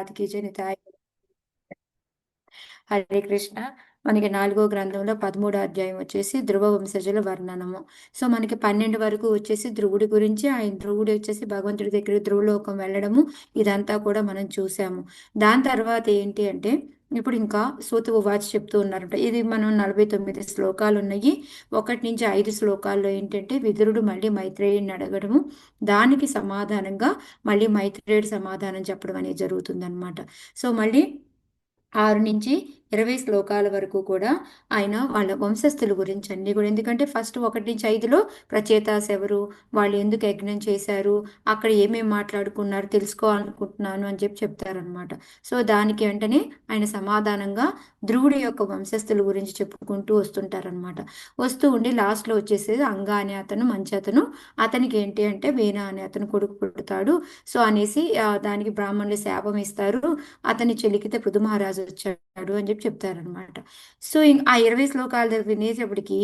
మాతాకి జనితాయ హరే కృష్ణ. మనకి నాలుగో గ్రంథంలో పదమూడో అధ్యాయం వచ్చేసి ధ్రువ వంశజుల వర్ణనము. సో మనకి పన్నెండు వరకు వచ్చేసి ధ్రువుడి గురించి ఆయన ధ్రువుడు వచ్చేసి భగవంతుడి దగ్గర ధ్రువలోకం వెళ్ళడము ఇదంతా కూడా మనం చూసాము. దాని తర్వాత ఏంటి అంటే ఇప్పుడు ఇంకా సూత ఉవాచ చెప్తూ ఉన్నారంట. ఇది మనం నలభై తొమ్మిది శ్లోకాలు ఉన్నాయి. ఒకటి నుంచి ఐదు శ్లోకాల్లో ఏంటంటే విదురుడు మళ్ళీ మైత్రేయుడిని అడగడము దానికి సమాధానంగా మళ్ళీ మైత్రేయుడు సమాధానం చెప్పడం అనేది జరుగుతుంది సో మళ్ళీ ఆరు నుంచి ఇరవై శ్లోకాల వరకు కూడా ఆయన వాళ్ళ వంశస్థుల గురించి అన్నీ కూడా. ఎందుకంటే ఫస్ట్ ఒకటి నుంచి ఐదులో ప్రచేతాస్ ఎవరు వాళ్ళు ఎందుకు యజ్ఞం చేశారు అక్కడ ఏమేమి మాట్లాడుకున్నారు తెలుసుకోవాలనుకుంటున్నాను అని చెప్పి చెప్తారనమాట సో దానికి వెంటనే ఆయన సమాధానంగా ధ్రువుడి యొక్క వంశస్థుల గురించి చెప్పుకుంటూ వస్తుంటారనమాట వస్తూ ఉండి లాస్ట్లో వచ్చేసేది అంగా అనే అతను మంచి అతను. అతనికి ఏంటి అంటే వీణ అనే అతను కొడుకు పుడతాడు. సో అనేసి దానికి బ్రాహ్మణులు శాపం ఇస్తారు. అతని చెలికితే పృథు మహారాజు వచ్చాడు అని చెప్పి చెప్తారనమాట సో ఆ ఇరవై శ్లోకాలు వినేసేపటికి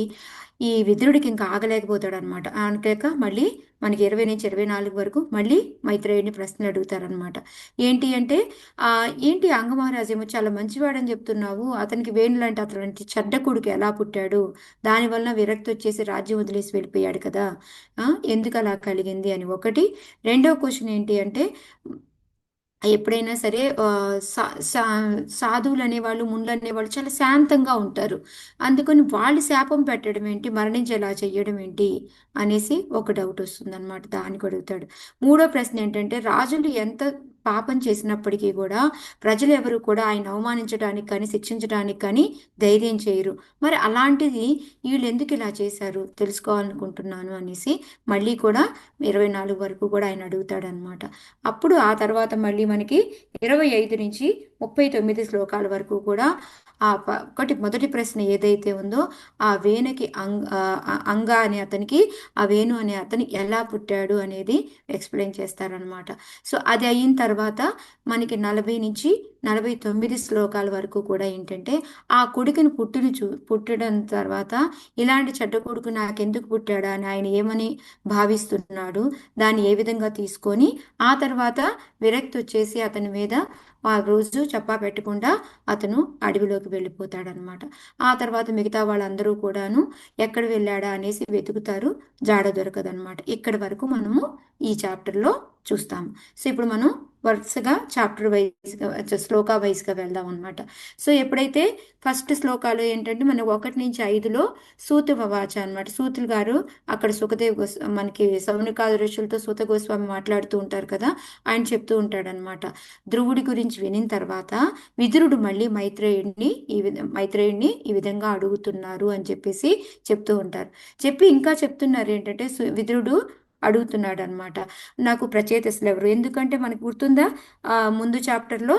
ఈ విద్రుడికి ఇంకా ఆగలేకపోతాడు అనమాట అనకాక మళ్ళీ మనకి ఇరవై నుంచి ఇరవై నాలుగు వరకు మళ్ళీ మైత్రేయుని ప్రశ్నలు అడుగుతారనమాట ఏంటి అంటే ఆ ఏంటి అంగమహారాజు ఏమో చాలా మంచివాడని చెప్తున్నావు. అతనికి వేణులంటే అతను చెడ్డ కొడుకు ఎలా పుట్టాడు? దానివల్ల విరక్తి వచ్చేసి రాజ్యం వదిలేసి వెళ్ళిపోయాడు కదా. ఎందుకు అలా కలిగింది అని. ఒకటి. రెండో క్వశ్చన్ ఏంటి అంటే ఎప్పుడైనా సరే సాధువులు అనేవాళ్ళు ముండ్లు అనేవాళ్ళు చాలా శాంతంగా ఉంటారు. అందుకని వాళ్ళు శాపం పెట్టడం ఏంటి? మరణించేలా చేయడం ఏంటి? అనేసి ఒక డౌట్ వస్తుంది అనమాట దానికి అడుగుతాడు. మూడో ప్రశ్న ఏంటంటే రాజులు ఎంత పాపం చేసినప్పటికీ కూడా ప్రజలు ఎవరు కూడా ఆయన అవమానించడానికి కానీ శిక్షించడానికి కానీ ధైర్యం చేయరు. మరి అలాంటిది వీళ్ళు ఎందుకు ఇలా చేశారు? తెలుసుకోవాలనుకుంటున్నాను అనేసి మళ్ళీ కూడా ఇరవై నాలుగు వరకు కూడా ఆయన అడుగుతాడనమాట. అప్పుడు ఆ తర్వాత మళ్ళీ మనకి ఇరవై ఐదు నుంచి ముప్పై తొమ్మిది శ్లోకాల వరకు కూడా ఆ ఒకటి మొదటి ప్రశ్న ఏదైతే ఉందో ఆ వేణుకి అంగ అంగ అనే అతనికి ఆ వేణు అనే అతను ఎలా పుట్టాడు అనేది ఎక్స్ప్లెయిన్ చేస్తారనమాట సో అది అయిన తర్వాత మనకి నలభై నుంచి నలభై తొమ్మిది శ్లోకాల వరకు కూడా ఏంటంటే ఆ కొడుకుని పుట్టిన చూ పుట్టడం తర్వాత ఇలాంటి చెడ్డ కొడుకు నాకెందుకు పుట్టాడా అని ఆయన ఏమని భావిస్తున్నాడు దాన్ని ఏ విధంగా తీసుకొని ఆ తర్వాత విరక్తి వచ్చేసి అతని మీద ఆ రోజు చెప్పా పెట్టకుండా అతను అడవిలోకి వెళ్ళిపోతాడనమాట. ఆ తర్వాత మిగతా వాళ్ళందరూ కూడాను ఎక్కడ వెళ్ళాడా అనేసి వెతుకుతారు. జాడ దొరకదనమాట. ఇక్కడి వరకు మనము ఈ చాప్టర్లో చూస్తాము. సో ఇప్పుడు మనం వరుసగా చాప్టర్ వైజ్గా శ్లోకా వైజ్గా వెళ్దాం అనమాట సో ఎప్పుడైతే ఫస్ట్ శ్లోకాలు ఏంటంటే మనకు ఒకటి నుంచి ఐదులో సూత వాచ అనమాట సూతులు గారు అక్కడ సుఖదేవ్ మనకి సౌనికాద ఋషులతో సూత గోస్వామి మాట్లాడుతూ ఉంటారు కదా ఆయన చెప్తూ ఉంటాడనమాట ధ్రువుడి గురించి వినిన తర్వాత విదురుడు మళ్ళీ మైత్రేయుడిని ఈ మైత్రేయుడిని ఈ విధంగా అడుగుతున్నారు అని చెప్పేసి చెప్తూ ఉంటారు. చెప్పి ఇంకా చెప్తున్నారు ఏంటంటే విదురుడు అడుగుతున్నాడు అనమాట నాకు ప్రచేతసులు ఎవరు? ఎందుకంటే మనకు గుర్తుందా? ముందు చాప్టర్లో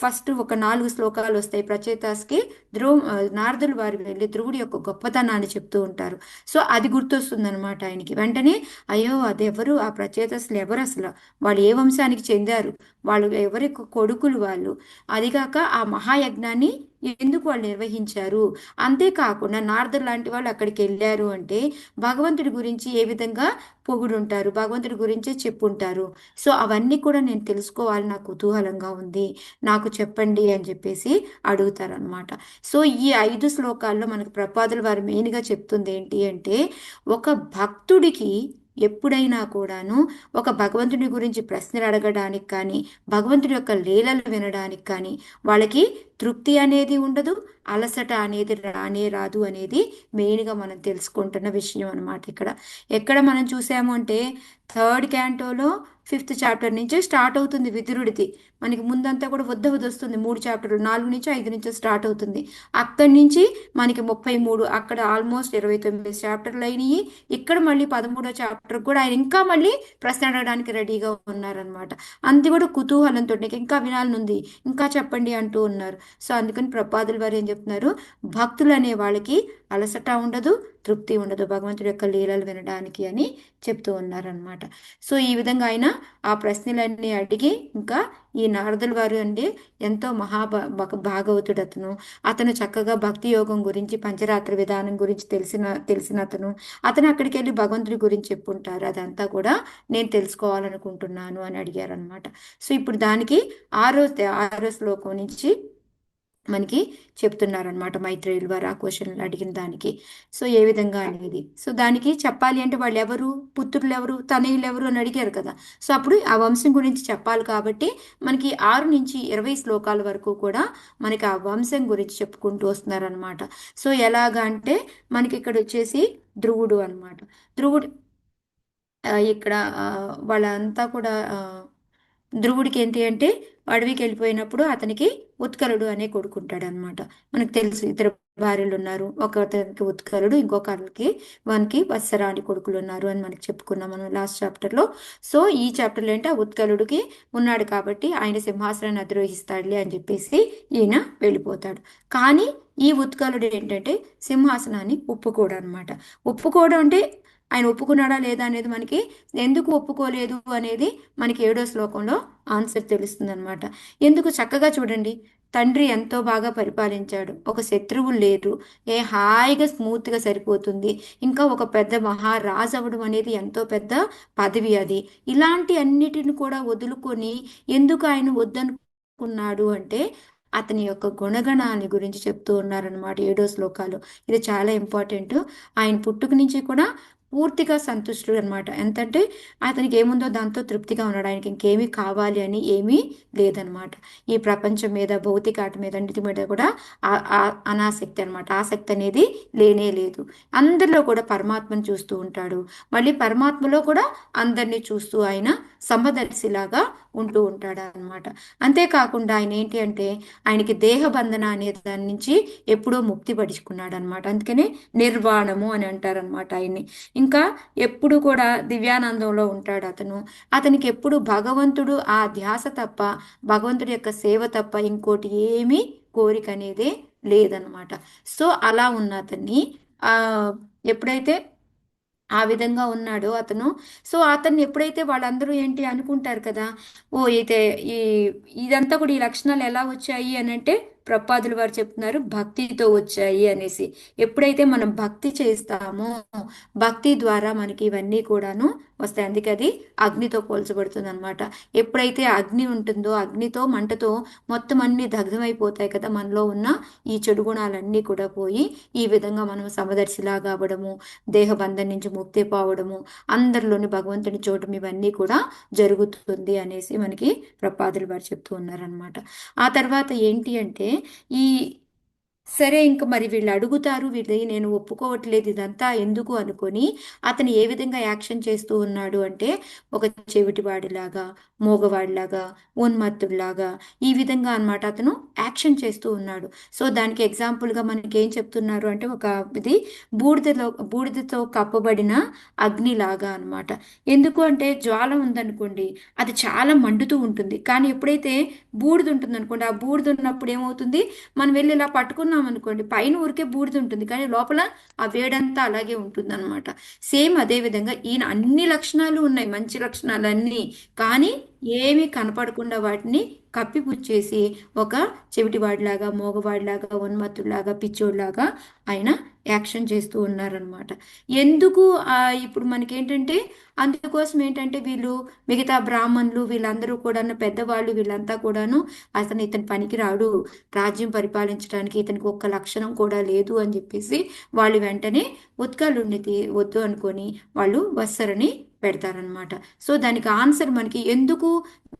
ఫస్ట్ ఒక నాలుగు శ్లోకాలు వస్తాయి. ప్రచేతాస్కి ధ్రువ నారదులు వారు వెళ్ళి ధ్రువుడి యొక్క గొప్పతనాన్ని చెప్తూ ఉంటారు. సో అది గుర్తొస్తుంది అనమాట ఆయనకి. వెంటనే అయ్యో అది ఎవరు ఆ ప్రచేతస్లు ఎవరు అసలు? వాళ్ళు ఏ వంశానికి చెందారు? వాళ్ళు ఎవరి కొడుకులు వాళ్ళు? అదిగాక ఆ మహాయజ్ఞాన్ని ఎందుకు వాళ్ళు నిర్వహించారు? అంతేకాకుండా నారదులు లాంటి వాళ్ళు అక్కడికి వెళ్ళారు అంటే భగవంతుడి గురించి ఏ విధంగా పొగుడుంటారు? భగవంతుడి గురించే చెప్పుంటారు. సో అవన్నీ కూడా నేను తెలుసుకోవాలి. నాకు కుతూహలంగా ఉంది. నాకు చెప్పండి అని చెప్పేసి అడుగుతారనమాట సో ఈ ఐదు శ్లోకాల్లో మనకు ప్రపాదులు వారు మెయిన్గా చెప్తుంది ఏంటి అంటే ఒక భక్తుడికి ఎప్పుడైనా కూడాను ఒక భగవంతుని గురించి ప్రశ్నలు అడగడానికి కానీ భగవంతుడి యొక్క లీలలు వినడానికి కానీ వాళ్ళకి తృప్తి అనేది ఉండదు అలసట అనేది రానే రాదు అనేది మెయిన్గా మనం తెలుసుకుంటున్న విషయం అనమాట ఇక్కడ. ఎక్కడ మనం చూసాము అంటే థర్డ్ క్యాంటోలో ఫిఫ్త్ చాప్టర్ నుంచే స్టార్ట్ అవుతుంది విదురుడిది. మనకి ముందంతా కూడా వద్ద వస్తుంది. మూడు చాప్టర్లు నాలుగు నుంచి ఐదు నుంచి స్టార్ట్ అవుతుంది. అక్కడి నుంచి మనకి ముప్పై మూడు అక్కడ ఆల్మోస్ట్ ఇరవై తొమ్మిది చాప్టర్లు అయినాయి. ఇక్కడ మళ్ళీ పదమూడో చాప్టర్ కూడా ఆయన ఇంకా మళ్ళీ ప్రశ్న అడగడానికి రెడీగా ఉన్నారనమాట అంతే కూడా కుతూహలంతో ఇంకా వినాలనుంది ఇంకా చెప్పండి అంటూ ఉన్నారు. సో అందుకని ప్రపాదుల వారు ఏం చెప్తున్నారు? భక్తులు అనే వాళ్ళకి అలసట ఉండదు తృప్తి ఉండదు భగవంతుడి యొక్క లీలలు వినడానికి అని చెప్తూ ఉన్నారనమాట సో ఈ విధంగా ఆయన ఆ ప్రశ్నలన్నీ అడిగి ఇంకా ఈ నారదుల వారు అండి ఎంతో మహాభా భాగవతుడు అతను. అతను చక్కగా భక్తి యోగం గురించి పంచరాత్ర విధానం గురించి తెలిసిన తెలిసిన అతను అతను అక్కడికి వెళ్ళి భగవంతుడి గురించి చెప్పుంటారు. అదంతా కూడా నేను తెలుసుకోవాలనుకుంటున్నాను అని అడిగారనమాట సో ఇప్పుడు దానికి ఆరో ఆరో శ్లోకం నుంచి మనకి చెప్తున్నారనమాట మైత్రేయులు వారు ఆ క్వశ్చన్లు అడిగిన దానికి. సో ఏ విధంగా అనేది? సో దానికి చెప్పాలి అంటే వాళ్ళు ఎవరు? పుత్రులు ఎవరు? తనయులు ఎవరు అని అడిగారు కదా. సో అప్పుడు ఆ వంశం గురించి చెప్పాలి కాబట్టి మనకి ఆరు నుంచి ఇరవై శ్లోకాల వరకు కూడా మనకి ఆ వంశం గురించి చెప్పుకుంటూ వస్తున్నారనమాట సో ఎలాగా అంటే మనకి ఇక్కడ వచ్చేసి ధ్రువుడు అనమాట ధ్రువుడు ఇక్కడ వాళ్ళంతా కూడా ధ్రువుడికి ఏంటి అంటే అడవికి వెళ్ళిపోయినప్పుడు అతనికి ఉత్కలుడు అనే కొడుకుంటాడు అనమాట మనకు తెలుసు ఇద్దరు భార్యలు ఉన్నారు. ఒకరికి ఉత్కలుడు ఇంకొకరికి వానికి వత్సరాని కొడుకులు ఉన్నారు అని మనకి చెప్పుకున్నాం మనం లాస్ట్ చాప్టర్లో సో ఈ చాప్టర్లో ఏంటి? ఆ ఉత్కలుడికి ఉన్నాడు కాబట్టి ఆయన సింహాసనాన్ని అధిరోహిస్తాడులే అని చెప్పేసి ఈయన వెళ్ళిపోతాడు. కానీ ఈ ఉత్కలుడు ఏంటంటే సింహాసనాన్ని ఒప్పుకోడు అనమాట ఒప్పుకోవడం అంటే ఆయన ఒప్పుకున్నాడా లేదా అనేది మనకి ఎందుకు ఒప్పుకోలేదు అనేది మనకి ఏడో శ్లోకంలో ఆన్సర్ తెలుస్తుంది అనమాట ఎందుకు చక్కగా చూడండి తండ్రి ఎంతో బాగా పరిపాలించాడు. ఒక శత్రువు లేరు ఏ హాయిగా స్మూత్గా సరిపోతుంది. ఇంకా ఒక పెద్ద మహారాజు అవ్వడం అనేది ఎంతో పెద్ద పదవి అది. ఇలాంటి అన్నిటిని కూడా వదులుకొని ఎందుకు ఆయన వద్దనుకున్నాడు అంటే అతని యొక్క గుణగణాన్ని గురించి చెప్తూ ఉన్నారనమాట ఏడో శ్లోకాలు. ఇది చాలా ఇంపార్టెంట్. ఆయన పుట్టుక నుంచి కూడా పూర్తిగా సంతుష్టుడు అనమాట ఎంతంటే అతనికి ఏముందో దాంతో తృప్తిగా ఉన్నాడు. ఆయనకి ఇంకేమీ కావాలి అని ఏమీ లేదనమాట ఈ ప్రపంచం మీద భౌతిక ఆట మీద అన్నిటి మీద కూడా అనాసక్తి అనమాట ఆసక్తి అనేది లేనే లేదు. అందరిలో కూడా పరమాత్మను చూస్తూ ఉంటాడు. మళ్ళీ పరమాత్మలో కూడా అందరినీ చూస్తూ ఆయన సమదర్శిలాగా ఉంటూ ఉంటాడు అనమాట అంతేకాకుండా ఆయన ఏంటి అంటే ఆయనకి దేహబంధన అనే దాని నుంచి ఎప్పుడో ముక్తి పడుచుకున్నాడు అనమాట అందుకనే నిర్వాణము అని అంటారనమాట ఆయన్ని. ఇంకా ఎప్పుడు కూడా దివ్యానందంలో ఉంటాడు అతను. అతనికి ఎప్పుడు భగవంతుడు ఆ ధ్యాస తప్ప భగవంతుడి యొక్క సేవ తప్ప ఇంకోటి ఏమీ కోరిక అనేది లేదనమాట సో అలా ఉన్న అతన్ని ఆ ఎప్పుడైతే ఆ విధంగా ఉన్నాడు అతను. సో అతన్ని ఎప్పుడైతే వాళ్ళందరూ ఏంటి అనుకుంటారు కదా ఓ అయితే ఈ ఇదంతా కూడా ఈ లక్షణాలు ఎలా వచ్చాయి అని అంటే ప్రపాదులు వారు చెప్తున్నారు భక్తితో వచ్చాయి అనేసి. ఎప్పుడైతే మనం భక్తి చేస్తామో భక్తి ద్వారా మనకి ఇవన్నీ కూడాను వస్తాయి. అందుకే అది అగ్నితో పోల్చబడుతుంది అనమాట ఎప్పుడైతే అగ్ని ఉంటుందో అగ్నితో మంటతో మొత్తం అన్ని దగ్ధమైపోతాయి కదా మనలో ఉన్న ఈ చెడు గుణాలన్నీ కూడా పోయి ఈ విధంగా మనం సమదర్శిలాగా అవ్వడము దేహబంధం నుంచి ముక్తి పోవడము అందరిలోని భగవంతుని చూడటం ఇవన్నీ కూడా జరుగుతుంది అనేసి మనకి ప్రపాదులు వారు చెప్తూ ఉన్నారనమాట ఆ తర్వాత ఏంటి అంటే ఈ సరే ఇంక మరి వీళ్ళు అడుగుతారు వీళ్ళు నేను ఒప్పుకోవట్లేదు ఇదంతా ఎందుకు? అనుకొని అతను ఏ విధంగా యాక్షన్ చేస్తూ ఉన్నాడు అంటే ఒక చెవిటివాడిలాగా మోగవాడిలాగా ఉన్మత్తుడిలాగా ఈ విధంగా అనమాట అతను యాక్షన్ చేస్తూ ఉన్నాడు. సో దానికి ఎగ్జాంపుల్గా మనకి ఏం చెప్తున్నారు అంటే ఒక ఇది బూడిదలో బూడిదతో కప్పబడిన అగ్నిలాగా అనమాట ఎందుకు అంటే జ్వాల ఉందనుకోండి అది చాలా మండుతూ ఉంటుంది. కానీ ఎప్పుడైతే బూడిద ఉంటుంది అనుకోండి ఆ బూడిద ఉన్నప్పుడు ఏమవుతుంది? మనం వెళ్ళి ఇలా పట్టుకున్నాం అనుకోండి పైన ఊరికే బూడిద ఉంటుంది. కానీ లోపల ఆ వేడంతా అలాగే ఉంటుంది అనమాట సేమ్ అదే విధంగా ఈయన అన్ని లక్షణాలు ఉన్నాయి మంచి లక్షణాలు అన్నీ కానీ ఏమీ కనపడకుండా వాటిని కప్పిపుచ్చేసి ఒక చెవిటివాడిలాగా మోగవాడిలాగా ఉన్మత్తుడిలాగా పిచ్చోడిలాగా ఆయన యాక్షన్ చేస్తూ ఉన్నారనమాట ఎందుకు ఇప్పుడు మనకేంటంటే అందుకోసం ఏంటంటే వీళ్ళు మిగతా బ్రాహ్మణులు వీళ్ళందరూ కూడా పెద్దవాళ్ళు వీళ్ళంతా కూడాను అతను ఇతని పనికి రాడు రాజ్యం పరిపాలించడానికి ఇతనికి ఒక్క లక్షణం కూడా లేదు అని చెప్పేసి వాళ్ళు వెంటనే ఉత్కలుండి వద్దు అనుకొని వాళ్ళు వస్సరని పెడతారనమాట సో దానికి ఆన్సర్ మనకి ఎందుకు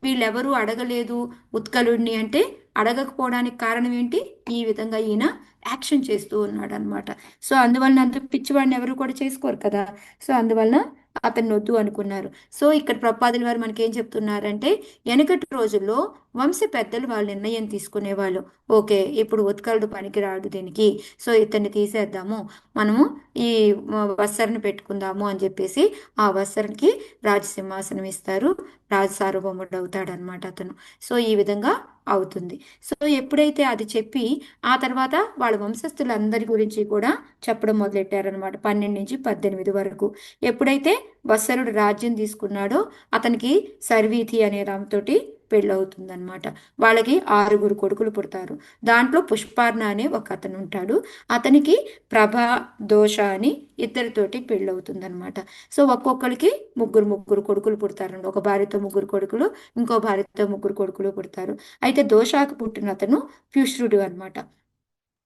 వీళ్ళెవరూ అడగలేదు ఉత్కలుడిని అంటే అడగకపోవడానికి కారణం ఏంటి? ఈ విధంగా ఈయన యాక్షన్ చేస్తూ ఉన్నాడు అనమాట సో అందువలన అంత పిచ్చివాడిని ఎవరు కూడా చేసుకోరు కదా. సో అందువలన అతన్ని వద్దు అనుకున్నారు. సో ఇక్కడ ప్రపాదుల వారు మనకి ఏం చెప్తున్నారంటే వెనకటి రోజుల్లో వంశ పెద్దలు వాళ్ళు నిర్ణయం తీసుకునేవాళ్ళు. ఓకే ఇప్పుడు ఉత్కలుడు పనికిరాడు దీనికి. సో ఇతన్ని తీసేద్దాము. మనము ఈ వత్సరని పెట్టుకుందాము అని చెప్పేసి ఆ వత్సరకి రాజసింహాసనం ఇస్తారు. రాజు సార్వభౌముడు అవుతాడనమాట అతను. సో ఈ విధంగా అవుతుంది. సో ఎప్పుడైతే అది చెప్పి ఆ తర్వాత వాళ్ళ వంశస్థులందరి గురించి కూడా చెప్పడం మొదలెట్టారనమాట పన్నెండు నుంచి పద్దెనిమిది వరకు. ఎప్పుడైతే వత్సరుడు రాజ్యం తీసుకున్నాడో అతనికి సర్వీతి అనే రామతోటి పెళ్ళవుతుందనమాట వాళ్ళకి ఆరుగురు కొడుకులు పుడతారు. దాంట్లో పుష్పార్ణ అనే ఒక అతను ఉంటాడు అతనికి ప్రభ దోష అని ఇద్దరితోటి పెళ్ళవుతుందనమాట సో ఒక్కొక్కరికి ముగ్గురు ముగ్గురు కొడుకులు పుడతారండి. ఒక భార్యతో ముగ్గురు కొడుకులు ఇంకో భార్యతో ముగ్గురు కొడుకులు పుడతారు. అయితే దోషాకు పుట్టిన అతను ప్యుష్రుడు అనమాట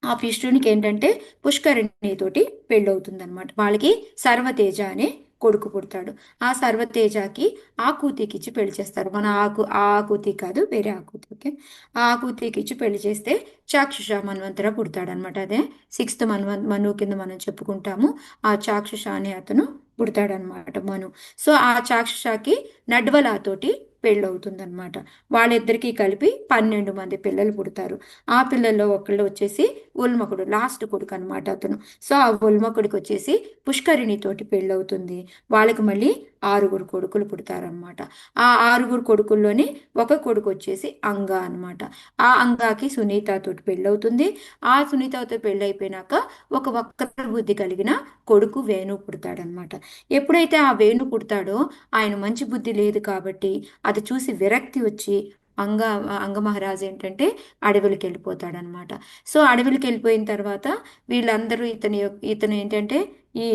ఆ పిష్టునికి ఏంటంటే పుష్కరిణితోటి పెళ్ళవుతుందన్నమాట. వాళ్ళకి సర్వతేజ అనే కొడుకు పుడతాడు. ఆ సర్వతేజకి ఆకూతికి ఇచ్చి పెళ్ళి చేస్తారు. మన ఆకు ఆ ఆకూతి కాదు వేరే ఆకూతి ఓకే? ఆ ఆకూతికి ఇచ్చి పెళ్ళి చేస్తే చాక్షుష మన్వంతర పుడతాడనమాట అదే. సిక్స్త్ మన్వ మను కింద మనం చెప్పుకుంటాము ఆ చాక్షుష అనే అతను పుడతాడనమాట మను. సో ఆ చాక్షుషకి నడ్వలాతోటి పెళ్ళవుతుందనమాట వాళ్ళిద్దరికీ కలిపి పన్నెండు మంది పిల్లలు పుడతారు. ఆ పిల్లల్లో ఒకళ్ళు వచ్చేసి ఉల్మకుడు లాస్ట్ కొడుకు అనమాట అతను. సో ఆ ఉల్మకుడికి వచ్చేసి పుష్కరిణితోటి పెళ్ళవుతుంది. వాళ్ళకి మళ్ళీ ఆరుగురు కొడుకులు పుడతారనమాట ఆ ఆరుగురు కొడుకుల్లోని ఒక కొడుకు వచ్చేసి అంగా అనమాట ఆ అంగాకి సునీతతోటి పెళ్ళవుతుంది. ఆ సునీతతో పెళ్ళైపోయినాక ఒక వక్ర బుద్ధి కలిగిన కొడుకు వేణు పుడతాడనమాట ఎప్పుడైతే ఆ వేణు పుడతాడో ఆయన మంచి బుద్ధి లేదు కాబట్టి అది చూసి విరక్తి వచ్చి అంగ అంగమహారాజ్ ఏంటంటే అడవులకి వెళ్ళిపోతాడనమాట సో అడవులకి వెళ్ళిపోయిన తర్వాత వీళ్ళందరూ ఇతని ఇతను ఏంటంటే ఈ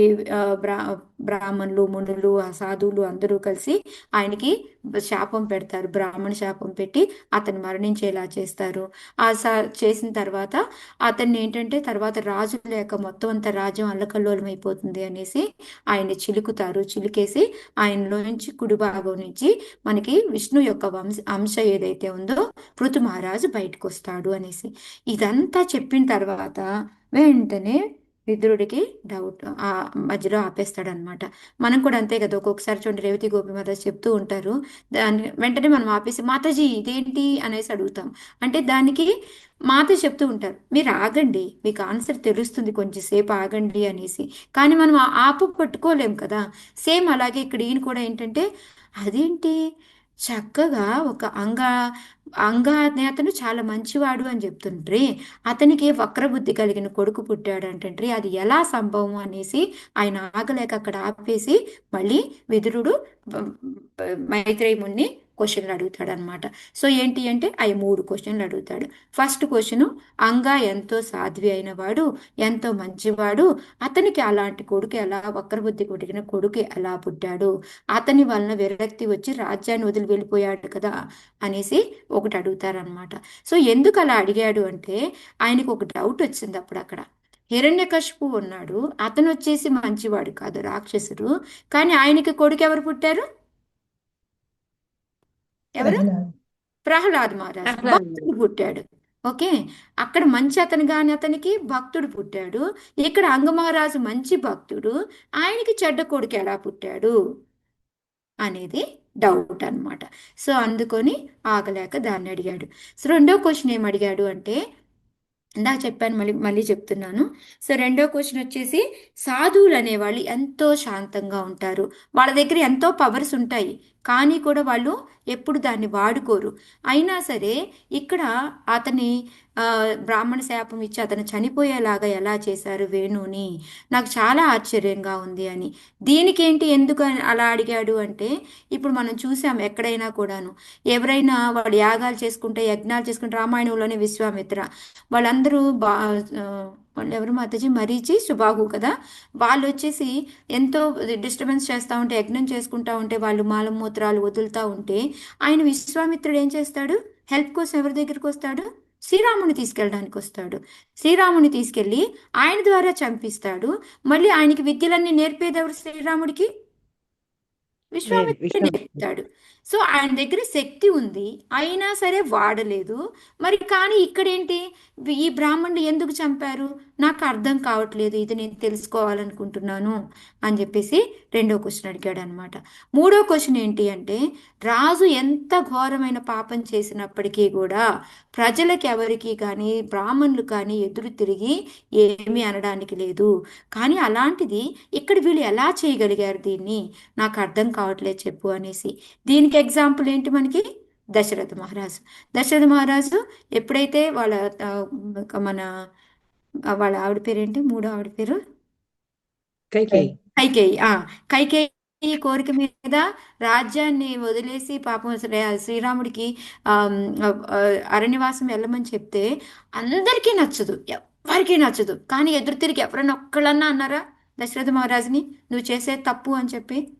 బ్రా బ్రాహ్మణులు మునులు సాధువులు అందరూ కలిసి ఆయనకి శాపం పెడతారు. బ్రాహ్మణ శాపం పెట్టి అతను మరణించేలా చేస్తారు. ఆ సా చేసిన తర్వాత అతన్ని ఏంటంటే తర్వాత రాజు లేక మొత్తం అంత రాజ్యం అల్లకల్లోలం అయిపోతుంది అనేసి ఆయన్ని చిలుకుతారు. చిలికేసి ఆయనలో నుంచి కుడి భాగం నుంచి మనకి విష్ణు యొక్క వంశ అంశ ఏదైతే ఉందో పృథు మహారాజు బయటకు వస్తాడు అనేసి. ఇదంతా చెప్పిన తర్వాత వెంటనే విదురుడికి డౌట్ ఆ మధ్యలో ఆపేస్తాడనమాట మనం కూడా అంతే కదా ఒక్కొక్కసారి చూడండి రేవతి గోపి మాత చెప్తూ ఉంటారు దాన్ని వెంటనే మనం ఆపేసి మాతాజీ ఇదేంటి? అనేసి అడుగుతాం. అంటే దానికి మాత చెప్తూ ఉంటారు మీరు ఆగండి మీకు ఆన్సర్ తెలుస్తుంది కొంచెంసేపు ఆగండి అనేసి. కానీ మనం ఆపు పట్టుకోలేం కదా. సేమ్ అలాగే ఇక్కడ ఈయన కూడా ఏంటంటే అదేంటి? చక్కగా ఒక అంగ అంగ అనే అతను చాలా మంచివాడు అని చెప్తుండ్రి. అతనికి వక్రబుద్ధి కలిగిన కొడుకు పుట్టాడు అంటుండ్రి అది ఎలా సంభవం అనేసి ఆయన ఆగలేక అక్కడ ఆపేసి మళ్ళీ విదురుడు మైత్రేయ ముని క్వశ్చన్లు అడుగుతాడు అనమాట సో ఏంటి అంటే అవి మూడు క్వశ్చన్లు అడుగుతాడు. ఫస్ట్ క్వశ్చన్ అంగా ఎంతో సాధ్వి అయిన వాడు ఎంతో మంచివాడు అతనికి అలాంటి కొడుకు ఎలా వక్రబుద్ధి కొడిగిన కొడుకు ఎలా పుట్టాడు? అతని వలన విరక్తి వచ్చి రాజ్యాన్ని వదిలి వెళ్ళిపోయాడు కదా? అనేసి ఒకటి అడుగుతారనమాట. సో ఎందుకు అలా అడిగాడు అంటే ఆయనకు ఒక డౌట్ వచ్చింది అప్పుడు అక్కడ. హిరణ్యకశిపు ఉన్నాడు. అతను వచ్చేసి మంచివాడు కాదు రాక్షసుడు. కానీ ఆయనకి కొడుకు ఎవరు పుట్టారు? ఎవరు? ప్రహ్లాద్. మహారాజ్ భక్తుడు పుట్టాడు. ఓకే? అక్కడ మంచి అతను కాని అతనికి భక్తుడు పుట్టాడు. ఇక్కడ అంగమహారాజు మంచి భక్తుడు. ఆయనకి చెడ్డ కొడుకు ఎలా పుట్టాడు? అనేది డౌట్ అనమాట సో అందుకొని ఆగలేక దాన్ని అడిగాడు. సో రెండో క్వశ్చన్ ఏం అడిగాడు అంటే ఇందాక చెప్పాను మళ్ళీ మళ్ళీ చెప్తున్నాను. సో రెండో క్వశ్చన్ వచ్చేసి సాధువులు అనేవాళ్ళు ఎంతో శాంతంగా ఉంటారు. వాళ్ళ దగ్గర ఎంతో పవర్స్ ఉంటాయి. కానీ కూడా వాళ్ళు ఎప్పుడు దాన్ని వాడుకోరు. అయినా సరే ఇక్కడ అతని బ్రాహ్మణ శాపం ఇచ్చి అతను చనిపోయేలాగా ఎలా చేశారు వేణుని? నాకు చాలా ఆశ్చర్యంగా ఉంది అని. దీనికి ఏంటి ఎందుకు అలా అడిగాడు అంటే ఇప్పుడు మనం చూసాం ఎక్కడైనా కూడాను. ఎవరైనా వాళ్ళు యాగాలు చేసుకుంటే యజ్ఞాలు చేసుకుంటే రామాయణంలోనే విశ్వామిత్ర. వాళ్ళందరూ బా వాళ్ళు ఎవరు మాతాజీ మరీచి సుబాహు కదా? వాళ్ళు వచ్చేసి ఎంతో డిస్టర్బెన్స్ చేస్తూ ఉంటే యజ్ఞం చేసుకుంటా ఉంటే వాళ్ళు మాలమూత్రాలు వదులుతూ ఉంటే ఆయన విశ్వామిత్రుడు ఏం చేస్తాడు? హెల్ప్ కోసం ఎవరి దగ్గరికి వస్తాడు? శ్రీరాముని తీసుకెళ్ళడానికి వస్తాడు. శ్రీరాముని తీసుకెళ్ళి ఆయన ద్వారా చంపిస్తాడు. మళ్ళీ ఆయనకి విద్యలన్నీ నేర్పేది ఎవరు? శ్రీరాముడికి? విశ్వామిత్రుడు నేర్పుతాడు సో ఆయన దగ్గర శక్తి ఉంది. అయినా సరే వాడలేదు. మరి కానీ ఇక్కడేంటి? ఈ బ్రాహ్మణుడు ఎందుకు చంపారు? నాకు అర్థం కావట్లేదు. ఇది నేను తెలుసుకోవాలనుకుంటున్నాను అని చెప్పేసి రెండో క్వశ్చన్ అడిగాడు అనమాట మూడో క్వశ్చన్ ఏంటి అంటే రాజు ఎంత ఘోరమైన పాపం చేసినప్పటికీ కూడా ప్రజలకు ఎవరికి కానీ బ్రాహ్మణులు కానీ ఎదురు తిరిగి ఏమీ అనడానికి లేదు. కానీ అలాంటిది ఇక్కడ వీళ్ళు ఎలా చేయగలిగారు దీన్ని? నాకు అర్థం కావట్లేదు చెప్పు అనేసి. దీనికి ఎగ్జాంపుల్ ఏంటి మనకి? దశరథ మహారాజు. దశరథ మహారాజు ఎప్పుడైతే వాళ్ళ మన వాళ్ళ ఆవిడ పేరేంటి మూడో ఆవిడ పేరు? కైకేయి. కైకేయి. ఆ కైకేయి కోరిక మీద రాజ్యాన్ని వదిలేసి పాపం శ్రీ- శ్రీరాముడికి అరణ్యవాసం వెళ్ళమని చెప్తే అందరికీ నచ్చదు. ఎవరికీ నచ్చదు. కానీ ఎదురు తిరిగి ఎవరైనా ఒక్కళ్ళన్నా అన్నారా? దశరథ మహారాజుని నువ్వు చేసే తప్పు అని చెప్పి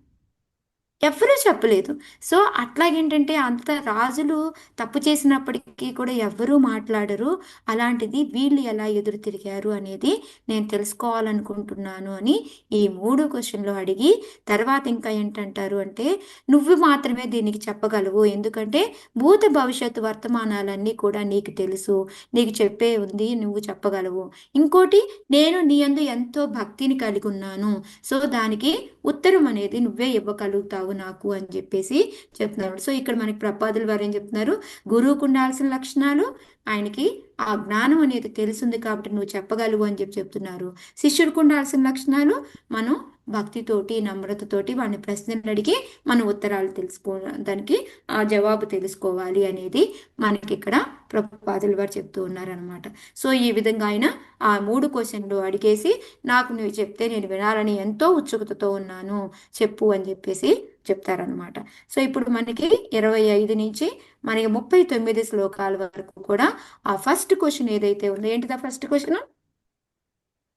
ఎవ్వరూ చెప్పలేదు. సో అట్లాగేంటంటే అంత రాజులు తప్పు చేసినప్పటికీ కూడా ఎవ్వరూ మాట్లాడరు. అలాంటిది వీళ్ళు ఎలా ఎదురు తిరిగారు అనేది నేను తెలుసుకోవాలనుకుంటున్నాను అని ఈ మూడు క్వశ్చన్లు అడిగి తర్వాత ఇంకా ఏంటంటారు అంటే నువ్వు మాత్రమే దీనికి చెప్పగలవు. ఎందుకంటే భూత భవిష్యత్తు వర్తమానాలన్నీ కూడా నీకు తెలుసు. నీకు చెప్పే ఉంది నువ్వు చెప్పగలవు. ఇంకోటి నేను నీ యందు ఎంతో భక్తిని కలిగి ఉన్నాను. సో దానికి ఉత్తరం అనేది నువ్వే ఇవ్వగలుగుతావు నాకు అని చెప్పేసి చెప్తున్నారు. సో ఇక్కడ మనకి ప్రపాదుల వారు ఏం చెప్తున్నారు? గురువుకు ఉండాల్సిన లక్షణాలు ఆయనకి ఆ జ్ఞానం అనేది తెలుసుంది కాబట్టి నువ్వు చెప్పగలవు అని చెప్పి చెప్తున్నారు. శిష్యుడికి ఉండాల్సిన లక్షణాలు మనం భక్తితోటి నమ్రతతోటి వాడిని ప్రశ్నలు అడిగి మన ఉత్తరాలు తెలుసుకో దానికి ఆ జవాబు తెలుసుకోవాలి అనేది మనకి ఇక్కడ ప్రభుపాదులు వారు చెప్తూ ఉన్నారనమాట సో ఈ విధంగా ఆయన ఆ మూడు క్వశ్చన్లు అడిగేసి నాకు నువ్వు చెప్తే నేను వినాలని ఎంతో ఉత్సుకతతో ఉన్నాను చెప్పు అని చెప్పేసి చెప్తారనమాట సో ఇప్పుడు మనకి ఇరవై ఐదు నుంచి మనకి ముప్పై తొమ్మిది శ్లోకాల వరకు కూడా ఆ ఫస్ట్ క్వశ్చన్ ఏదైతే ఉందో ఏంటిదా ఫస్ట్ క్వశ్చన్?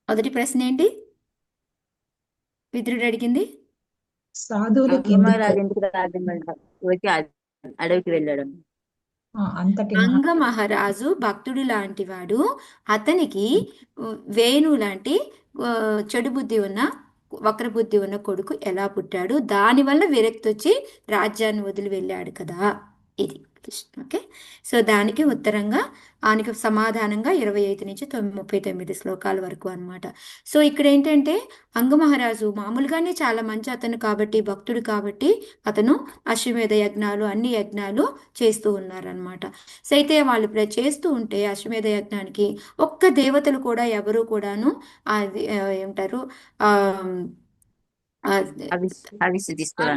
మొదటి ప్రశ్న ఏంటి? విదురుడు అడిగింది? సాధువులకి ఎందుకు అడవికి వెళ్ళడం. అంతటి అంగ మహా మహారాజు భక్తుడు లాంటి వాడు. అతనికి వేణు లాంటి చెడు బుద్ధి ఉన్న వక్ర బుద్ధి ఉన్న కొడుకు ఎలా పుట్టాడు? దానివల్ల విరక్తి వచ్చి రాజ్యాన్ని వదిలి వెళ్ళాడు కదా. ఇది. ఓకే? సో దానికి ఉత్తరంగా ఆయనకి సమాధానంగా ఇరవై ఐదు నుంచి తొమ్మిది ముప్పై తొమ్మిది శ్లోకాల వరకు అనమాట సో ఇక్కడ ఏంటంటే అంగమహారాజు మామూలుగానే చాలా మంచి అతను కాబట్టి భక్తుడు కాబట్టి అతను అశ్వమేధ యజ్ఞాలు అన్ని యజ్ఞాలు చేస్తూ ఉన్నారనమాట సో అయితే వాళ్ళు ఇప్పుడు చేస్తూ ఉంటే అశ్వమేధ యజ్ఞానికి ఒక్క దేవతలు కూడా ఎవరు కూడాను అది ఏమంటారు ఆ, అవిస్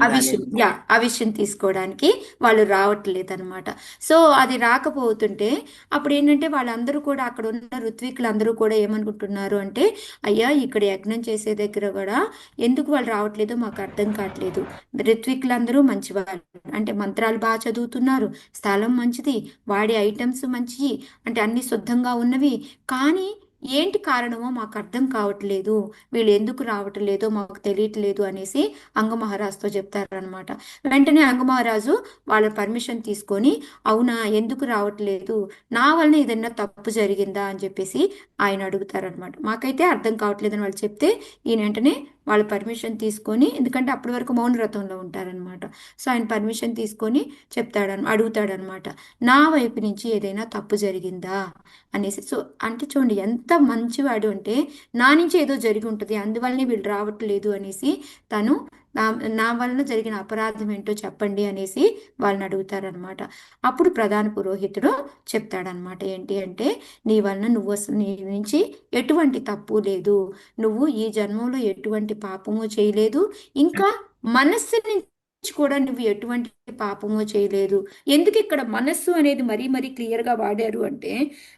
అవిష్యం యా అవిష్యం తీసుకోవడానికి వాళ్ళు రావట్లేదు అనమాట సో అది రాకపోతుంటే అప్పుడు ఏంటంటే వాళ్ళందరూ కూడా అక్కడ ఉన్న ఋత్వికులు అందరూ కూడా ఏమనుకుంటున్నారు అంటే అయ్యా ఇక్కడ యజ్ఞం చేసే దగ్గర కూడా ఎందుకు వాళ్ళు రావట్లేదో మాకు అర్థం కావట్లేదు. ఋత్వికులందరూ మంచివాళ్ళు అంటే మంత్రాలు బాగా చదువుతున్నారు. స్థలం మంచిది. వాడే ఐటమ్స్ మంచివి అంటే అన్ని శుద్ధంగా ఉన్నవి. కానీ ఏంటి కారణమో మాకు అర్థం కావట్లేదు. వీళ్ళు ఎందుకు రావట్లేదో మాకు తెలియట్లేదు అనేసి అంగమహారాజుతో చెప్తారనమాట వెంటనే అంగమహారాజు వాళ్ళ పర్మిషన్ తీసుకొని అవునా ఎందుకు రావట్లేదు? నా వలన ఏదైనా తప్పు జరిగిందా? అని చెప్పేసి ఆయన అడుగుతారనమాట మాకైతే అర్థం కావట్లేదు అని వాళ్ళు చెప్తే ఈయన వెంటనే వాళ్ళ పర్మిషన్ తీసుకొని ఎందుకంటే అప్పటి వరకు మౌన వ్రతంలో ఉంటారనమాట సో ఆయన పర్మిషన్ తీసుకొని చెప్తాడని అడుగుతాడనమాట నా వైపు నుంచి ఏదైనా తప్పు జరిగిందా? అనేసి. సో అంటే చూడండి ఎంత మంచివాడు అంటే నా నుంచి ఏదో జరిగి ఉంటుంది అందువల్లనే వీళ్ళు రావట్లేదు అనేసి తను నా నా వలన జరిగిన అపరాధం ఏంటో చెప్పండి అనేసి వాళ్ళని అడుగుతారనమాట. అప్పుడు ప్రధాన పురోహితుడు చెప్తాడనమాట ఏంటి అంటే నీ వలన నువ్వు నీ నుంచి ఎటువంటి తప్పు లేదు. నువ్వు ఈ జన్మంలో ఎటువంటి పాపము చేయలేదు. ఇంకా మనస్సు నుంచి కూడా నువ్వు ఎటువంటి పాపము చేయలేదు. ఎందుకు ఇక్కడ మనస్సు అనేది మరీ మరీ క్లియర్గా వాడారు అంటే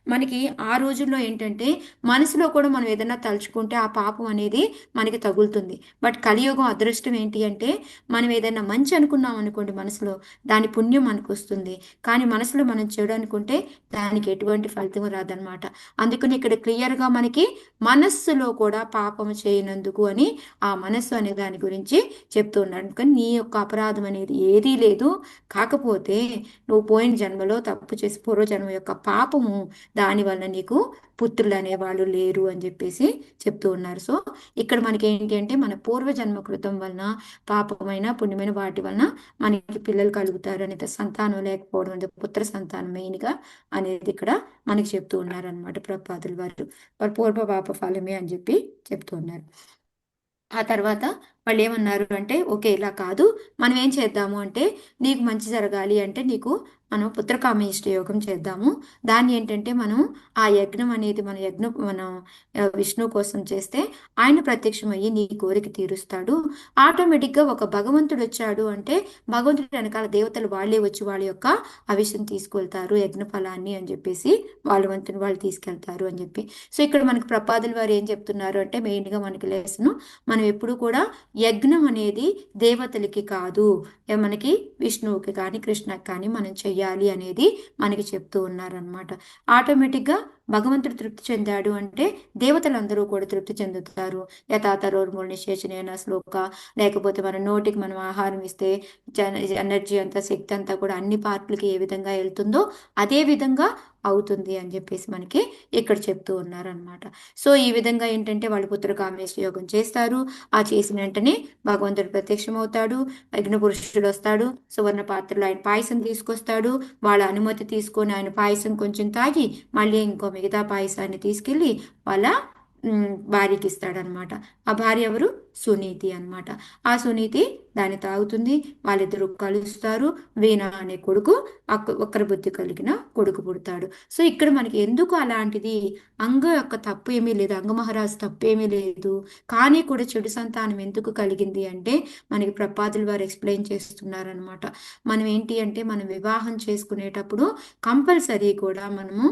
మనకి ఆ రోజుల్లో ఏంటంటే మనసులో కూడా మనం ఏదైనా తలుచుకుంటే ఆ పాపం అనేది మనకి తగులుతుంది. బట్ కలియుగం అదృష్టం ఏంటి అంటే మనం ఏదైనా మంచి అనుకున్నాం అనుకోండి మనసులో దాని పుణ్యం మనకు వస్తుంది. కానీ మనసులో మనం చెడు అనుకుంటే దానికి ఎటువంటి ఫలితం రాదనమాట అందుకని ఇక్కడ క్లియర్గా మనకి మనస్సులో కూడా పాపం చేయనందుకు అని ఆ మనస్సు అనే దాని గురించి చెప్తున్నాడు కానీ నీ యొక్క అపరాధం అనేది ఏదీ లేదు. కాకపోతే నువ్వు పోయిన జన్మలో తప్పు చేసి పూర్వజన్మ యొక్క పాపము దానివల్ల నీకు పుత్రులు అనేవాళ్ళు లేరు అని చెప్పేసి చెప్తూ ఉన్నారు. సో ఇక్కడ మనకి ఏంటి అంటే మన పూర్వజన్మ కృతం వలన పాపమైన పుణ్యమైన వాటి వలన మనకి పిల్లలు కలుగుతారు అనేది సంతానం లేకపోవడం అనేది పుత్ర సంతానం మెయిన్గా అనేది ఇక్కడ మనకి చెప్తూ ఉన్నారు అనమాట ప్రపాదులు వారు. వారు పూర్వ పాప ఫలమే అని చెప్పి చెప్తూ ఉన్నారు. ఆ తర్వాత వాళ్ళు ఏమన్నారు అంటే ఓకే ఇలా కాదు. మనం ఏం చేద్దాము అంటే నీకు మంచి జరగాలి అంటే నీకు మనం పుత్రకామేష్ట యోగం చేద్దాము. దాన్ని ఏంటంటే మనం ఆ యజ్ఞం అనేది మన యజ్ఞం మనం విష్ణు విష్ణువు కోసం చేస్తే ఆయన ప్రత్యక్షమయ్యి నీ కోరిక తీరుస్తాడు. ఆటోమేటిక్గా ఒక భగవంతుడు వచ్చాడు అంటే భగవంతుడి వెనకాల దేవతలు వాళ్ళే వచ్చి వాళ్ళ యొక్క అవిషయం తీసుకెళ్తారు యజ్ఞ ఫలాన్ని అని చెప్పేసి వాళ్ళ వంతుని వాళ్ళు తీసుకెళ్తారు అని చెప్పి. సో ఇక్కడ మనకి ప్రపాదుల వారు ఏం చెప్తున్నారు అంటే మెయిన్గా మనకి లెసన్ మనం ఎప్పుడు కూడా యజ్ఞం అనేది దేవతలకి కాదు. మనకి విష్ణువుకి కానీ కృష్ణకి కానీ మనం చెయ్యాలి అనేది మనకి చెప్తూ ఉన్నారనమాట ఆటోమేటిక్గా భగవంతుడు తృప్తి చెందాడు అంటే దేవతలందరూ కూడా తృప్తి చెందుతారు. యథాతరోర్మూల నిశేషణైన శ్లోక లేకపోతే మన నోటికి మనం ఆహారం ఇస్తే ఎనర్జీ అంతా శక్తి అంతా కూడా అన్ని పార్ట్లకి ఏ విధంగా వెళ్తుందో అదే విధంగా అవుతుంది అని చెప్పేసి మనకి ఇక్కడ చెప్తూ ఉన్నారనమాట సో ఈ విధంగా ఏంటంటే వాళ్ళు పుత్రకామేశ యోగం చేస్తారు. ఆ చేసిన వెంటనే భగవంతుడు ప్రత్యక్షమవుతాడు యజ్ఞ పురుషుడు వస్తాడు సువర్ణ పాత్రలో ఆయన పాయసం తీసుకొస్తాడు. వాళ్ళ అనుమతి తీసుకొని ఆయన పాయసం కొంచెం తాగి మళ్ళీ ఇంకో మిగతా పాయసాన్ని తీసుకెళ్ళి వాళ్ళ భార్యకి ఇస్తాడనమాట ఆ భార్య ఎవరు? సునీతి అనమాట ఆ సునీతి దాన్ని తాగుతుంది వాళ్ళిద్దరూ కలుస్తారు. వీణ అనే కొడుకు అక్క వక్ర బుద్ధి కలిగిన కొడుకు పుడతాడు. సో ఇక్కడ మనకి ఎందుకు అలాంటిది? అంగ యొక్క తప్పు ఏమీ లేదు అంగమహారాజు తప్పు ఏమీ లేదు. కానీ కూడా చెడు సంతానం ఎందుకు కలిగింది అంటే మనకి ప్రపాదుల వారు ఎక్స్ప్లెయిన్ చేస్తున్నారనమాట మనం ఏంటి అంటే మనం వివాహం చేసుకునేటప్పుడు కంపల్సరీ కూడా మనము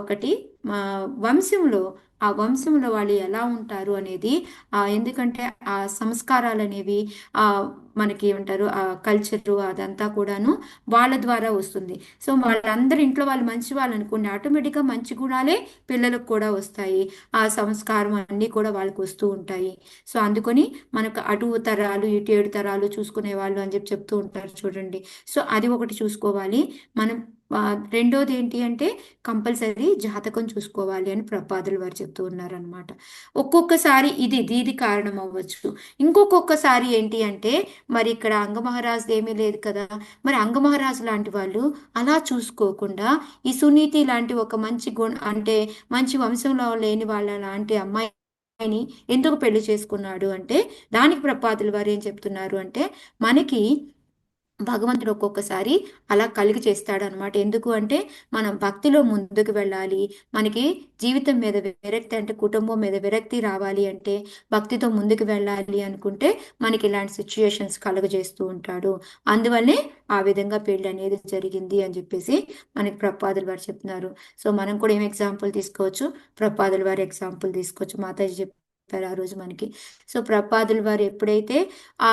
ఒకటి మా వంశంలో ఆ వంశంలో వాళ్ళు ఎలా ఉంటారు అనేది ఎందుకంటే ఆ సంస్కారాలు అనేవి ఆ మనకి ఏమంటారు ఆ కల్చరు అదంతా కూడాను వాళ్ళ ద్వారా వస్తుంది. సో వాళ్ళందరూ ఇంట్లో వాళ్ళు మంచి వాళ్ళు అనుకోండి ఆటోమేటిక్గా మంచి గుణాలే పిల్లలకు కూడా వస్తాయి. ఆ సంస్కారం అన్నీ కూడా వాళ్ళకి వస్తూ ఉంటాయి. సో అందుకని మనకు అటు తరాలు ఇటు ఏడు తరాలు చూసుకునే వాళ్ళు అని చెప్పి చెప్తూ ఉంటారు చూడండి. సో అది ఒకటి చూసుకోవాలి. మనం రెండోది ఏంటి అంటే కంపల్సరీ జాతకం చూసుకోవాలి అని ప్రపాదులు వారు చెప్తూ ఉన్నారనమాట ఒక్కొక్కసారి ఇది దీది కారణం అవ్వచ్చు ఇంకొకొక్కసారి ఏంటి అంటే మరి ఇక్కడ అంగమహారాజు ఏమీ లేదు కదా మరి అంగమహారాజు లాంటి వాళ్ళు అలా చూసుకోకుండా ఈ సునీతి లాంటి ఒక మంచి గుణ అంటే మంచి వంశంలో లేని వాళ్ళ లాంటి అమ్మాయిని ఎందుకు పెళ్ళి చేసుకున్నాడు అంటే దానికి ప్రపాదులు వారు ఏం చెప్తున్నారు అంటే మనకి భగవంతుడు ఒక్కొక్కసారి అలా కలిగి చేస్తాడు అనమాట ఎందుకు అంటే మనం భక్తిలో ముందుకు వెళ్ళాలి మనకి జీవితం మీద విరక్తి అంటే కుటుంబం మీద విరక్తి రావాలి అంటే భక్తితో ముందుకు వెళ్ళాలి అనుకుంటే మనకి ఇలాంటి సిచ్యుయేషన్స్ కలుగజేస్తూ ఉంటాడు. అందువల్లే ఆ విధంగా పెళ్ళి అనేది జరిగింది అని చెప్పేసి మనకి ప్రపాదులు వారు చెప్తున్నారు. సో మనం కూడా ఏం ఎగ్జాంపుల్ తీసుకోవచ్చు? ప్రపాదుల వారి ఎగ్జాంపుల్ తీసుకోవచ్చు. మాతాజీ చెప్పారు ఆ రోజు మనకి. సో ప్రపాదుల వారు ఎప్పుడైతే ఆ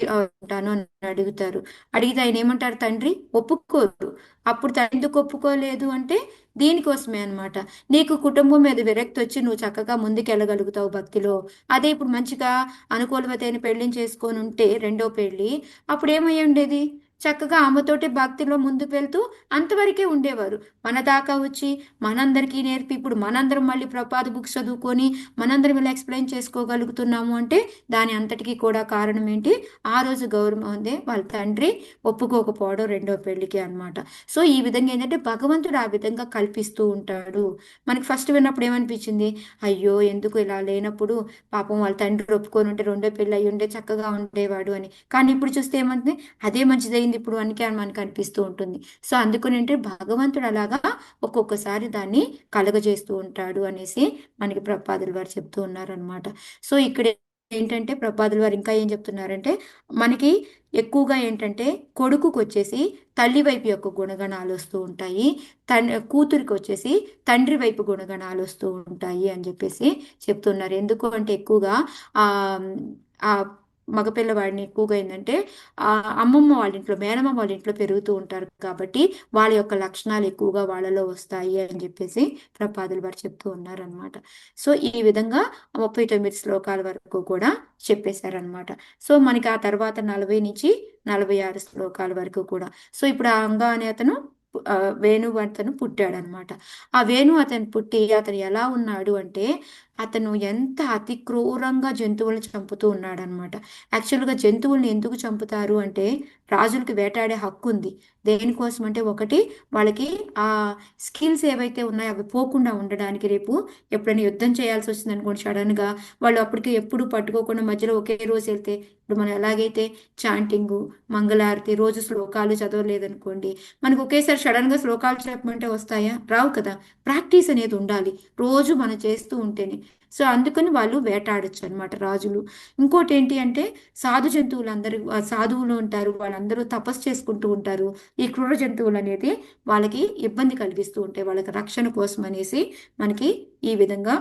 ఉంటాను అని అడుగుతారు. అడిగితే ఆయన ఏమంటారు తండ్రి ఒప్పుకోరు. అప్పుడు ఎందుకు ఒప్పుకోలేదు అంటే దీనికోసమే అన్నమాట. నీకు కుటుంబం మీద విరక్తి వచ్చి నువ్వు చక్కగా ముందుకెళ్ళగలుగుతావు భక్తిలో. అదే ఇప్పుడు మంచిగా అనుకూలవతైన పెళ్ళిని చేసుకొని ఉంటే రెండో పెళ్ళి అప్పుడు ఏమై ఉండేది చక్కగా ఆమెతోటి భక్తిలో ముందుకు వెళ్తూ అంతవరకే ఉండేవారు. మన దాకా వచ్చి మనందరికీ నేర్పి ఇప్పుడు మనందరం మళ్ళీ ప్రపాద బుక్స్ చదువుకొని మనందరం ఇలా ఎక్స్ప్లెయిన్ చేసుకోగలుగుతున్నాము అంటే దాని అంతటికీ కూడా కారణం ఏంటి? ఆ రోజు గౌరవం ఉంది వాళ్ళ తండ్రి ఒప్పుకోకపోవడం రెండో పెళ్ళికి అన్నమాట. సో ఈ విధంగా ఏంటంటే భగవంతుడు ఆ విధంగా కల్పిస్తూ ఉంటాడు. మనకి ఫస్ట్ విన్నప్పుడు ఏమనిపించింది? అయ్యో ఎందుకు ఇలా లేనప్పుడు పాపం వాళ్ళ తండ్రి ఒప్పుకొని ఉంటే రెండో పెళ్ళి అయ్యి ఉండే చక్కగా ఉండేవాడు అని. కానీ ఇప్పుడు చూస్తే ఏమంటుంది అదే మంచిదైంది. ఇప్పుడు అనికి అని మనకు అనిపిస్తూ ఉంటుంది. సో అందుకని అంటే భగవంతుడు అలాగా ఒక్కొక్కసారి దాన్ని కలగజేస్తూ ఉంటాడు అనేసి మనకి ప్రపాదులు వారు చెప్తూ ఉన్నారనమాట సో ఇక్కడ ఏంటంటే ప్రపాదులు వారు ఇంకా ఏం చెప్తున్నారంటే మనకి ఎక్కువగా ఏంటంటే కొడుకుకు వచ్చేసి తల్లి వైపు యొక్క గుణగణాలు వస్తూ ఉంటాయి. తన్ కూతురికి వచ్చేసి తండ్రి వైపు గుణగణాలు వస్తూ ఉంటాయి అని చెప్పేసి చెప్తున్నారు. ఎందుకు అంటే ఎక్కువగా ఆ ఆ మగపిల్లవాడిని ఎక్కువగా ఏంటంటే ఆ అమ్మమ్మ వాళ్ళ ఇంట్లో మేనమ్మ వాళ్ళ ఇంట్లో పెరుగుతూ ఉంటారు కాబట్టి వాళ్ళ యొక్క లక్షణాలు ఎక్కువగా వాళ్ళలో వస్తాయి అని చెప్పేసి ప్రపాదులు వారు చెప్తూ ఉన్నారనమాట సో ఈ విధంగా ముప్పై తొమ్మిది శ్లోకాల వరకు కూడా చెప్పేశారనమాట సో మనకి ఆ తర్వాత నలభై నుంచి నలభై ఆరు శ్లోకాల వరకు కూడా. సో ఇప్పుడు ఆ అంగ అనే అతను వేణు అతను పుట్టాడనమాట ఆ వేణు అతను పుట్టి అతను ఎలా ఉన్నాడు అంటే అతను ఎంత అతి క్రూరంగా జంతువులను చంపుతూ ఉన్నాడనమాట. యాక్చువల్గా జంతువుల్ని ఎందుకు చంపుతారు అంటే రాజులకి వేటాడే హక్కు ఉంది దేనికోసం అంటే ఒకటి వాళ్ళకి ఆ స్కిల్స్ ఏవైతే ఉన్నాయో అవి పోకుండా ఉండడానికి రేపు ఎప్పుడైనా యుద్ధం చేయాల్సి వచ్చింది అనుకోండి సడన్గా వాళ్ళు అప్పటికి ఎప్పుడు పట్టుకోకుండా మధ్యలో ఒకే రోజు వెళ్తే ఇప్పుడు మనం ఎలాగైతే చాంటింగు మంగళారతి రోజు శ్లోకాలు చదవలేదనుకోండి మనకు ఒకేసారి సడన్గా శ్లోకాలు చెప్పమంటే వస్తాయా? రావు కదా. ప్రాక్టీస్ అనేది ఉండాలి. రోజు మనం చేస్తూ ఉంటేనే. సో అందుకని వాళ్ళు వేటాడొచ్చు అనమాట రాజులు. ఇంకోటి ఏంటి అంటే సాధు జంతువులు అందరూ సాధువులు ఉంటారు వాళ్ళందరూ తపస్సు చేసుకుంటూ ఉంటారు. ఈ క్రూర జంతువులు అనేది వాళ్ళకి ఇబ్బంది కలిగిస్తూ ఉంటాయి వాళ్ళకి రక్షణ కోసం అనేసి మనకి ఈ విధంగా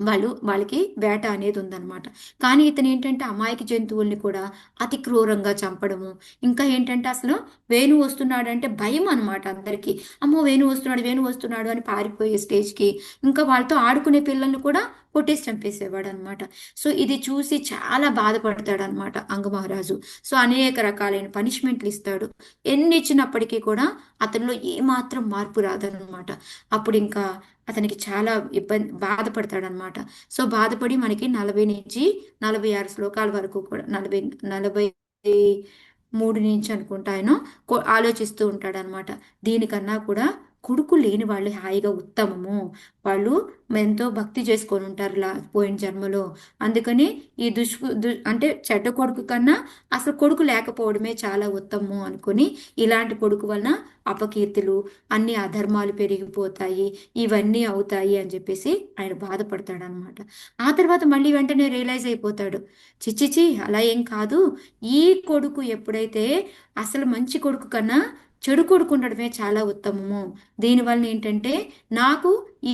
వాళ్ళు వాళ్ళకి వేట అనేది ఉందన్నమాట. కానీ ఇతను ఏంటంటే అమాయక జంతువుల్ని కూడా అతి క్రూరంగా చంపడము. ఇంకా ఏంటంటే అసలు వేణు వస్తున్నాడు అంటే భయం అనమాట అందరికీ. అమ్మో వేణు వస్తున్నాడు వేణు వస్తున్నాడు అని పారిపోయే స్టేజ్కి ఇంకా వాళ్ళతో ఆడుకునే పిల్లల్ని కూడా కొట్టేసి చంపేసేవాడు అనమాట సో ఇది చూసి చాలా బాధపడతాడు అనమాట అంగమహారాజు. సో అనేక రకాలైన పనిష్మెంట్లు ఇస్తాడు. ఎన్ని ఇచ్చినప్పటికీ కూడా అతనిలో ఏమాత్రం మార్పు రాదనమాట అప్పుడు ఇంకా అతనికి చాలా ఇబ్బంది బాధపడతాడనమాట సో బాధపడి మనకి నలభై నుంచి నలభై ఆరు శ్లోకాల వరకు కూడా నలభై నలభై మూడు నుంచి అనుకుంటా ఆయన ఆలోచిస్తూ ఉంటాడనమాట దీనికన్నా కూడా కొడుకు లేని వాళ్ళు హాయిగా ఉత్తమము. వాళ్ళు ఎంతో భక్తి చేసుకొని ఉంటారు లా పోయిన జన్మలో. అందుకని ఈ దుష్కు దు అంటే చెడ్డ కొడుకు కన్నా అసలు కొడుకు లేకపోవడమే చాలా ఉత్తమము అనుకొని ఇలాంటి కొడుకు వలన అపకీర్తులు అన్ని అధర్మాలు పెరిగిపోతాయి ఇవన్నీ అవుతాయి అని చెప్పేసి ఆయన బాధపడతాడు అనమాట ఆ తర్వాత మళ్ళీ వెంటనే రియలైజ్ అయిపోతాడు. చిచ్చిచి అలా ఏం కాదు. ఈ కొడుకు ఎప్పుడైతే అసలు మంచి కొడుకు కన్నా చెడు కొడుకు ఉండడమే చాలా ఉత్తమము. దీనివల్ల ఏంటంటే నాకు ఈ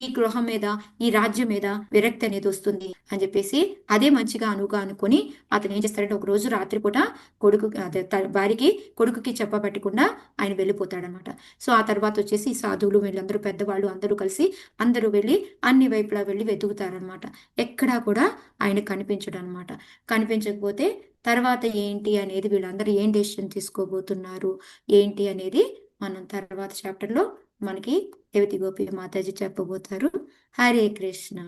ఈ గృహం మీద ఈ రాజ్యం మీద విరక్తి అనేది వస్తుంది అని చెప్పేసి అదే మంచిగా అనుగా అనుకొని అతను ఏం చేస్తాడంటే ఒక రోజు రాత్రిపూట కొడుకు అదే భార్యకి కొడుకుకి చెప్పబెట్టకుండా ఆయన వెళ్ళిపోతాడనమాట. సో ఆ తర్వాత వచ్చేసి సాధువులు వీళ్ళందరూ పెద్దవాళ్ళు అందరూ కలిసి అందరూ వెళ్ళి అన్ని వైపులా వెళ్ళి వెతుకుతారనమాట. ఎక్కడా కూడా ఆయన కనిపించడం అనమాట కనిపించకపోతే తర్వాత ఏంటి అనేది వీళ్ళందరూ ఏం డెసిషన్ తీసుకోబోతున్నారు? ఏంటి అనేది మనం తర్వాత చాప్టర్లో మనకి దేవతి గోపి మాతాజీ చెప్పబోతారు. హరే కృష్ణ.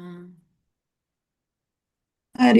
హరి